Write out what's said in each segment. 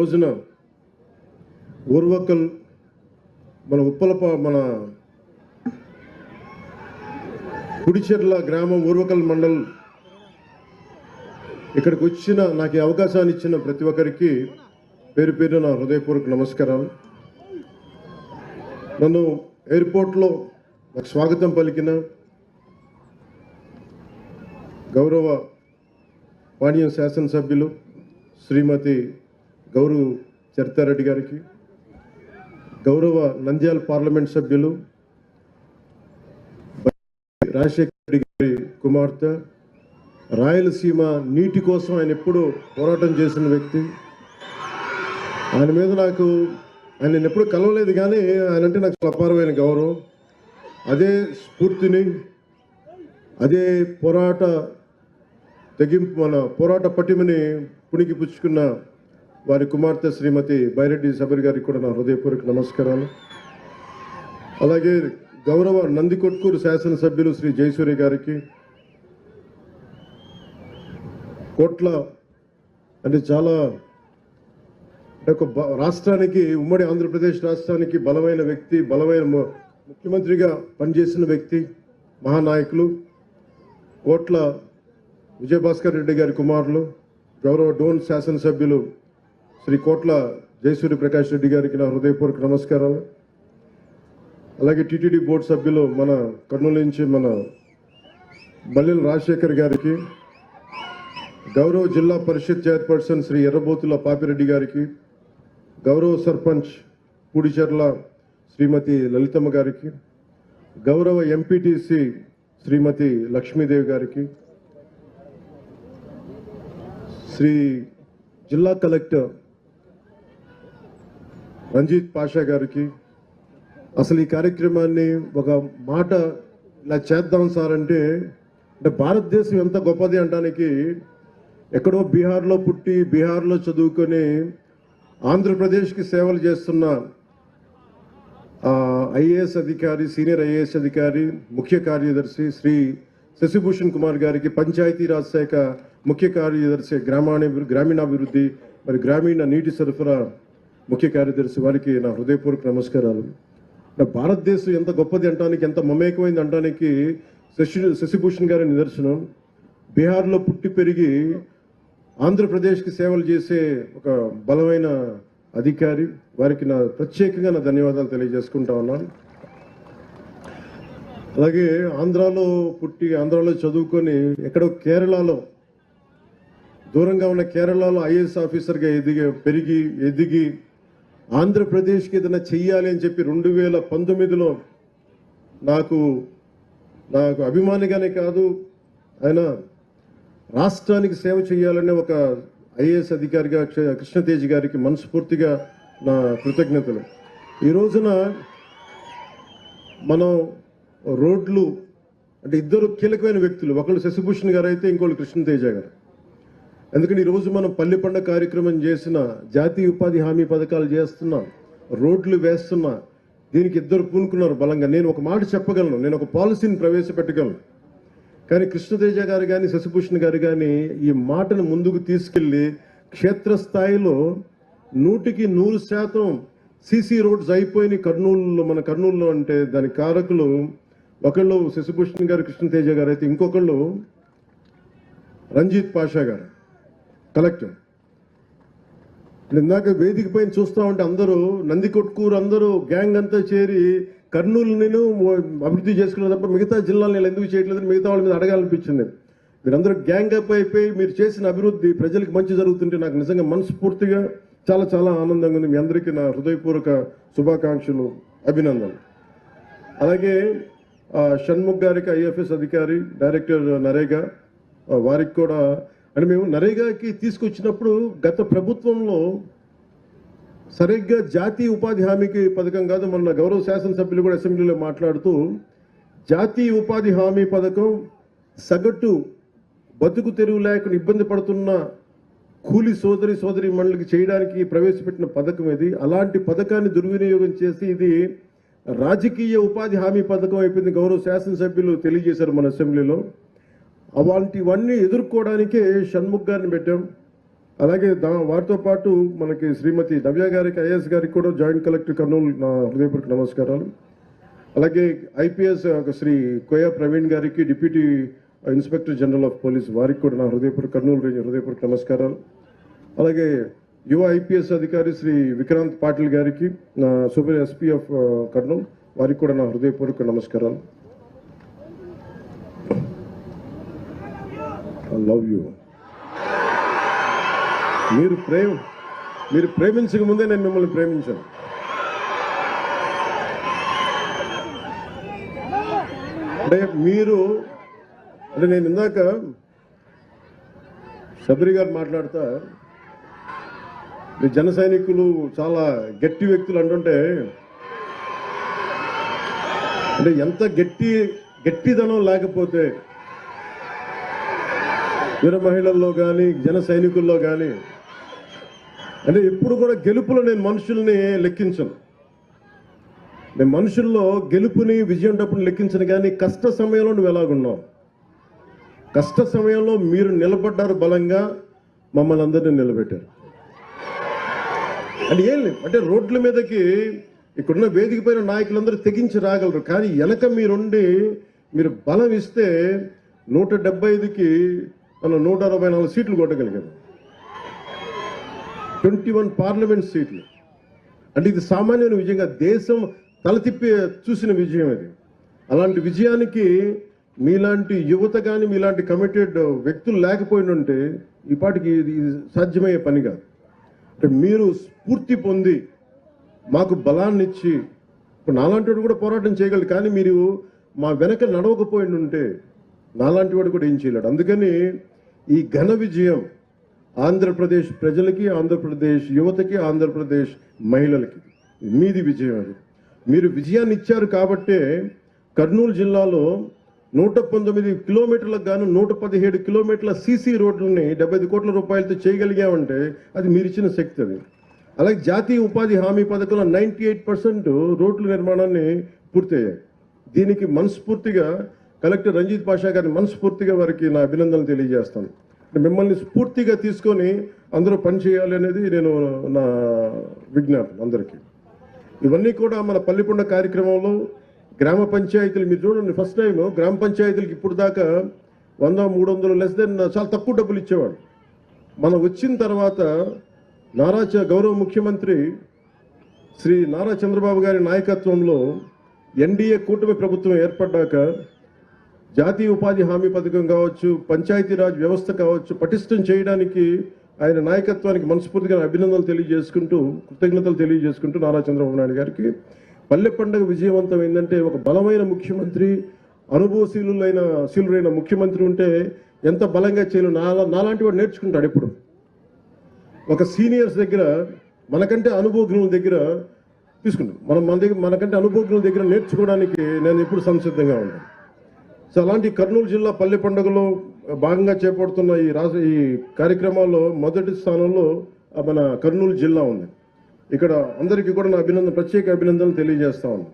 రోజున ఊర్వకల్ మన ఉప్పలప మన కుడిచెర్ల గ్రామం ఊర్వకల్ మండల్ ఇక్కడికి వచ్చిన నాకు అవకాశాన్ని ఇచ్చిన ప్రతి ఒక్కరికి పేరు పేరు నా హృదయపూర్వక నమస్కారాలు. నన్ను ఎయిర్పోర్ట్లో నాకు స్వాగతం పలికిన గౌరవ పాణ్యం శాసనసభ్యులు శ్రీమతి గౌరవ్ చరితారెడ్డి గారికి గౌరవ నంద్యాల పార్లమెంట్ సభ్యులు రాజశేఖర రెడ్డి గారి కుమార్తె రాయలసీమ నీటి కోసం ఆయన ఎప్పుడూ పోరాటం చేసిన వ్యక్తి. ఆయన మీద నాకు ఆయన నేను ఎప్పుడు కలవలేదు కానీ ఆయన అంటే నాకు అపారమైన గౌరవం. అదే స్ఫూర్తిని అదే పోరాట తెగింపు మన పోరాట పటిమని పుణికి పుచ్చుకున్న వారి కుమార్తె శ్రీమతి బైరెడ్డి సబరి గారికి కూడా నా హృదయపూర్వక నమస్కారాలు. అలాగే గౌరవ నందికొట్కూరు శాసనసభ్యులు శ్రీ జయసూరి గారికి కోట్ల అంటే చాలా యొక్క ఒక రాష్ట్రానికి ఉమ్మడి ఆంధ్రప్రదేశ్ రాష్ట్రానికి బలమైన వ్యక్తి బలమైన ము- ముఖ్యమంత్రిగా పనిచేసిన వ్యక్తి మహానాయకులు కోట్ల విజయభాస్కర్ రెడ్డి గారి కుమారులు గౌరవ డోన్ శాసనసభ్యులు శ్రీ కోట్ల జయసూర్య ప్రకాష్ రెడ్డి గారికి నా హృదయపూర్వక నమస్కారాలు. అలాగే టీటీడీ బోర్డు సభ్యులు మన కర్నూలు నుంచి మన బల్లెల రాజశేఖర్ గారికి గౌరవ జిల్లా పరిషత్ చైర్పర్సన్ శ్రీ ఎర్రబోతుల పాపిరెడ్డి గారికి గౌరవ సర్పంచ్ పూడిచెర్ల శ్రీమతి లలితమ్మ గారికి గౌరవ ఎంపీటీసీ శ్రీమతి లక్ష్మీదేవి గారికి శ్రీ జిల్లా కలెక్టర్ రంజిత్ పాషా గారికి. అసలు ఈ కార్యక్రమాన్ని ఒక మాట ఇలా చేద్దాం సార్ అంటే అంటే భారతదేశం ఎంత గొప్పది అనడానికి ఎక్కడో బీహార్లో పుట్టి బీహార్లో చదువుకొని ఆంధ్రప్రదేశ్కి సేవలు చేస్తున్న ఐఏఎస్ అధికారి సీనియర్ ఐఏఎస్ అధికారి ముఖ్య కార్యదర్శి శ్రీ శశిభూషణ్ కుమార్ గారికి పంచాయతీరాజ్ శాఖ ముఖ్య కార్యదర్శి గ్రామాణి గ్రామీణాభివృద్ధి మరి గ్రామీణ నీటి సరఫరా ముఖ్య కార్యదర్శి వారికి నా హృదయపూర్వక నమస్కారాలు. నా భారతదేశం ఎంత గొప్పది అంటానికి ఎంత మమేకమైంది అంటానికి శశి శశిభూషణ్ గారి నిదర్శనం. బీహార్లో పుట్టి పెరిగి ఆంధ్రప్రదేశ్కి సేవలు చేసే ఒక బలమైన అధికారి. వారికి నా ప్రత్యేకంగా నా ధన్యవాదాలు తెలియజేసుకుంటా ఉన్నాను. అలాగే ఆంధ్రాలో పుట్టి ఆంధ్రాలో చదువుకొని ఎక్కడో కేరళలో దూరంగా ఉన్న కేరళలో ఐఏఎస్ ఆఫీసర్గా ఎదిగి పెరిగి ఎదిగి ఆంధ్రప్రదేశ్కి ఏదైనా చెయ్యాలి అని చెప్పి రెండు వేల పంతొమ్మిదిలో నాకు నాకు అభిమానిగానే కాదు ఆయన రాష్ట్రానికి సేవ చేయాలనే ఒక ఐఏఎస్ అధికారిగా కృష్ణతేజ్ గారికి మనస్ఫూర్తిగా నా కృతజ్ఞతలు. ఈ రోజున మనం రోడ్లు అంటే ఇద్దరు కీలకమైన వ్యక్తులు ఒకళ్ళు శశిభూషణ్ గారు అయితే ఇంకోళ్ళు కృష్ణతేజ గారు. ఎందుకంటే ఈరోజు మనం పల్లె పండుగ కార్యక్రమం చేసిన జాతీయ ఉపాధి హామీ పథకాలు చేస్తున్నాం రోడ్లు వేస్తున్నా దీనికి ఇద్దరు పూనుకున్నారు బలంగా. నేను ఒక మాట చెప్పగలను నేను ఒక పాలసీని ప్రవేశపెట్టగలను. కానీ కృష్ణతేజ గారు కానీ శశిభూషణ్ గారు కానీ ఈ మాటను ముందుకు తీసుకెళ్ళి క్షేత్రస్థాయిలో నూటికి నూరు శాతం సీసీ రోడ్స్ అయిపోయిన కర్నూలులో మన కర్నూలులో అంటే దాని కారకులు. ఒకళ్ళు శశిభూషణ్ గారు కృష్ణతేజ గారు అయితే ఇంకొకళ్ళు రంజిత్ పాషా గారు. కలెక్టర్. ఇందాక వేదిక పైన చూస్తా ఉంటే అందరూ నంది కొట్కూరు అందరూ గ్యాంగ్ అంతా చేరి కర్నూలు నేను అభివృద్ధి చేసుకున్నాను తప్ప మిగతా జిల్లాలు నేను ఎందుకు చేయట్లేదు మిగతా వాళ్ళ మీద అడగాలనిపించింది. మీరందరూ గ్యాంగ్ అప్ అయిపోయి మీరు చేసిన అభివృద్ధి ప్రజలకు మంచి జరుగుతుంటే నాకు నిజంగా మనస్ఫూర్తిగా చాలా చాలా ఆనందంగా ఉంది. మీ అందరికీ నా హృదయపూర్వక శుభాకాంక్షలు అభినందనలు. అలాగే షణ్ముఖ్ గారికి ఐఎఫ్ఎస్ అధికారి డైరెక్టర్ నరేగా వారికి కూడా అని మేము నరేగాకి తీసుకొచ్చినప్పుడు గత ప్రభుత్వంలో సరిగ్గా జాతీయ ఉపాధి హామీకి పథకం కాదు మన గౌరవ శాసనసభ్యులు కూడా అసెంబ్లీలో మాట్లాడుతూ జాతీయ ఉపాధి హామీ పథకం సగటు బతుకు తెరువు లేకుండా ఇబ్బంది పడుతున్న కూలి సోదరి సోదరి మండలికి చేయడానికి ప్రవేశపెట్టిన పథకం ఇది. అలాంటి పథకాన్ని దుర్వినియోగం చేసి ఇది రాజకీయ ఉపాధి హామీ పథకం అయిపోయింది గౌరవ శాసనసభ్యులు తెలియజేశారు మన అసెంబ్లీలో. అలాంటివన్నీ ఎదుర్కోవడానికే షణ్ముఖ్ గారిని పెట్టాం. అలాగే దా వారితో పాటు మనకి శ్రీమతి నవ్య గారికి ఐఏఎస్ గారికి కూడా జాయింట్ కలెక్టర్ కర్నూలు నా హృదయపూర్వక నమస్కారాలు. అలాగే ఐపీఎస్ శ్రీ కోయా ప్రవీణ్ గారికి deputy inspector general of police వారికి కూడా నా హృదయపూర్వక కర్నూలు రేంజ్ హృదయపూర్వక నమస్కారాలు. అలాగే యువ ఐపీఎస్ అధికారి శ్రీ విక్రాంత్ పాటిల్ గారికి నా సూపర్ ఎస్పీ ఆఫ్ కర్నూలు వారికి కూడా నా హృదయపూర్వక నమస్కారాలు. లవ్ యూ మీరు ప్రేమ మీరు ప్రేమించక ముందే నేను మిమ్మల్ని ప్రేమించాను. అంటే మీరు అంటే నేను ఇందాక శబరి గారు మాట్లాడుతా మీ జన సైనికులు చాలా గట్టి వ్యక్తులు అంటుంటే అంటే ఎంత గట్టి గట్టిదనం లేకపోతే వీర మహిళల్లో కానీ జన సైనికుల్లో కానీ అంటే ఎప్పుడు కూడా గెలుపులో నేను మనుషుల్ని లెక్కించను. నేను మనుషుల్లో గెలుపుని విజయం డబ్బుని లెక్కించను కానీ కష్ట సమయంలో నువ్వు ఎలాగున్నావు? కష్ట సమయంలో మీరు నిలబడ్డారు బలంగా మమ్మల్ని అందరినీ నిలబెట్టారు. అంటే ఏం లేదు. అంటే రోడ్ల మీదకి ఇక్కడున్న వేదిక పైన నాయకులందరూ తెగించి రాగలరు. కానీ వెనక మీరుండి మీరు బలం ఇస్తే నూట డెబ్బై ఐదుకి మనం నూట అరవై నాలుగు సీట్లు కొట్టగలిగాం ట్వంటీ వన్ పార్లమెంట్ సీట్లు. అంటే ఇది సామాన్యమైన విజయంగా దేశం తలతిప్పి చూసిన విజయం ఇది. అలాంటి విజయానికి మీలాంటి యువత కానీ మీలాంటి కమిటెడ్ వ్యక్తులు లేకపోయినంటే ఈ పాటికి ఇది సాధ్యమయ్యే పని కాదు. అంటే మీరు స్ఫూర్తి పొంది మాకు బలాన్ని ఇచ్చి ఇప్పుడు నాలాంటి కూడా పోరాటం చేయగలరు కానీ మీరు మా వెనక నడవకపోయిండుంటే ఉంటే నాలాంటి వాడు కూడా ఏం చేయలేడు. అందుకని ఈ ఘన విజయం ఆంధ్రప్రదేశ్ ప్రజలకి ఆంధ్రప్రదేశ్ యువతకి ఆంధ్రప్రదేశ్ మహిళలకి. మీది విజయం అది. మీరు విజయాన్ని ఇచ్చారు కాబట్టే కర్నూలు జిల్లాలో నూట పంతొమ్మిది కిలోమీటర్లకు గాను నూట పదిహేడు కిలోమీటర్ల సీసీ రోడ్లని డెబ్బై ఐదు కోట్ల రూపాయలతో చేయగలిగామంటే అది మీరిచ్చిన శక్తి అది. అలాగే జాతీయ ఉపాధి హామీ పథకంలో నైంటీ ఎయిట్ పర్సెంట్ రోడ్ల నిర్మాణాన్ని పూర్తయ్యాయి. దీనికి మనస్ఫూర్తిగా కలెక్టర్ రంజిత్ పాషా గారిని మనస్ఫూర్తిగా వారికి నా అభినందనలు తెలియజేస్తాను. మిమ్మల్ని స్ఫూర్తిగా తీసుకొని అందరూ పనిచేయాలి అనేది నేను నా విజ్ఞాపం అందరికీ. ఇవన్నీ కూడా మన పల్లికొండ కార్యక్రమంలో గ్రామ పంచాయతీలు మీరు చూడండి ఫస్ట్ టైం గ్రామ పంచాయతీలకు ఇప్పుడు దాకా వంద మూడు వందలు లెస్ దెన్ చాలా తక్కువ డబ్బులు ఇచ్చేవాడు మనం వచ్చిన తర్వాత నారా చ- గౌరవ ముఖ్యమంత్రి శ్రీ నారా చంద్రబాబు గారి నాయకత్వంలో ఎన్డీఏ కూటమి ప్రభుత్వం ఏర్పడ్డాక జాతీయ ఉపాధి హామీ పథకం కావచ్చు పంచాయతీరాజ్ వ్యవస్థ కావచ్చు పటిష్టం చేయడానికి ఆయన నాయకత్వానికి మనస్ఫూర్తిగా అభినందనలు తెలియజేసుకుంటూ కృతజ్ఞతలు తెలియజేసుకుంటూ నారా చంద్రబాబు నాయుడు గారికి. పల్లె పండుగ విజయవంతం ఏంటంటే ఒక బలమైన ముఖ్యమంత్రి అనుభవశీలులైన శీలుడైన ముఖ్యమంత్రి ఉంటే ఎంత బలంగా చేయలు. నాలా నాలాంటి వాడు నేర్చుకుంటాడు ఎప్పుడు. ఒక సీనియర్స్ దగ్గర మనకంటే అనుభవజ్ఞుల దగ్గర తీసుకుంటాం. మనం మన దగ్గర మనకంటే అనుభవజ్ఞుల దగ్గర నేర్చుకోవడానికి నేను ఎప్పుడు సంసిద్ధంగా ఉంటాను సో అలాంటి కర్నూలు జిల్లా పల్లె పండుగలో భాగంగా చేపడుతున్న ఈ రాష్ట్ర ఈ కార్యక్రమాల్లో మొదటి స్థానంలో మన కర్నూలు జిల్లా ఉంది. ఇక్కడ అందరికీ కూడా నా అభినందన ప్రత్యేక అభినందనలు తెలియజేస్తా ఉన్నాను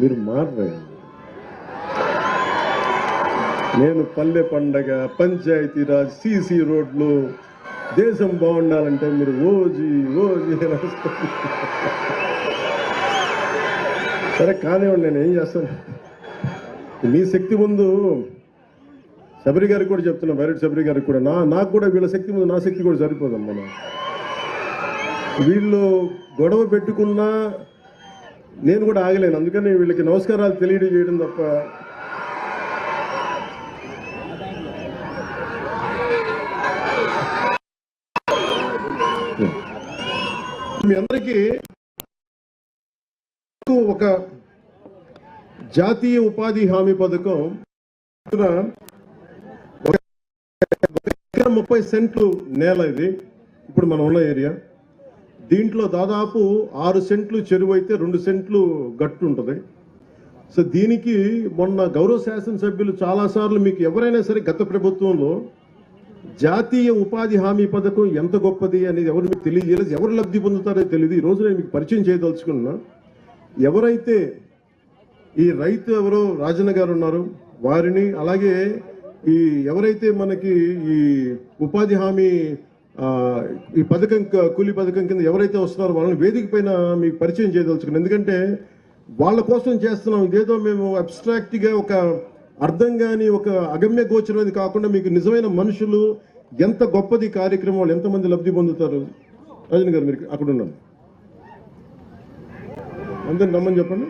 మీరు మారే నేను పల్లె పండగ పంచాయతీరాజ్ సీసీ రోడ్లు దేశం బాగుండాలంటే మీరు ఓజీ ఓజీ సరే కానివ్వండి నేను ఏం చేస్తాను? మీ శక్తి ముందు శబరి గారికి కూడా చెప్తున్నా బైరెట్ శబరి గారికి కూడా. నా నాకు కూడా వీళ్ళ శక్తి ముందు నా శక్తి కూడా సరిపోదమ్మా. నా. వీళ్ళు గొడవ పెట్టుకున్నా నేను కూడా ఆగలేను. అందుకని వీళ్ళకి నమస్కారాలు తెలియజేయడం తప్ప మీ అందరికీ ఒక జాతీయ ఉపాధి హామీ పథకం. ఒక ముప్పై సెంట్లు నేల ఇది. ఇప్పుడు మనం ఉన్న ఏరియా. దీంట్లో దాదాపు ఆరు సెంట్లు చెరువు అయితే రెండు సెంట్లు గట్టు ఉంటుంది. సో దీనికి మొన్న గౌరవ శాసనసభ్యులు చాలాసార్లు మీకు ఎవరైనా సరే గత ప్రభుత్వంలో జాతీయ ఉపాధి హామీ పథకం ఎంత గొప్పది అనేది ఎవరు మీకు తెలియజేయలేదు ఎవరు లబ్ధి పొందుతారో తెలియదు. ఈ రోజు నేను మీకు పరిచయం చేయదలుచుకున్నా ఎవరైతే ఈ రైతు ఎవరో రాజన్న గారు ఉన్నారు వారిని అలాగే ఈ ఎవరైతే మనకి ఈ ఉపాధి హామీ ఈ పథకం క- కూలీ పథకం కింద ఎవరైతే వస్తున్నారో వాళ్ళని వేదిక పైన మీకు పరిచయం చేయదలుచుకున్నాను ఎందుకంటే వాళ్ళ కోసం చేస్తున్నాం. ఇదేదో మేము అబ్స్ట్రాక్ట్గా ఒక అర్థం కాని ఒక అగమ్య గోచరమైనది కాకుండా మీకు నిజమైన మనుషులు ఎంత గొప్పది కార్యక్రమం వాళ్ళు ఎంతమంది లబ్ధి పొందుతారు? రజని గారు మీరు అక్కడ ఉన్నాను అందరిని రమ్మని చెప్పండి.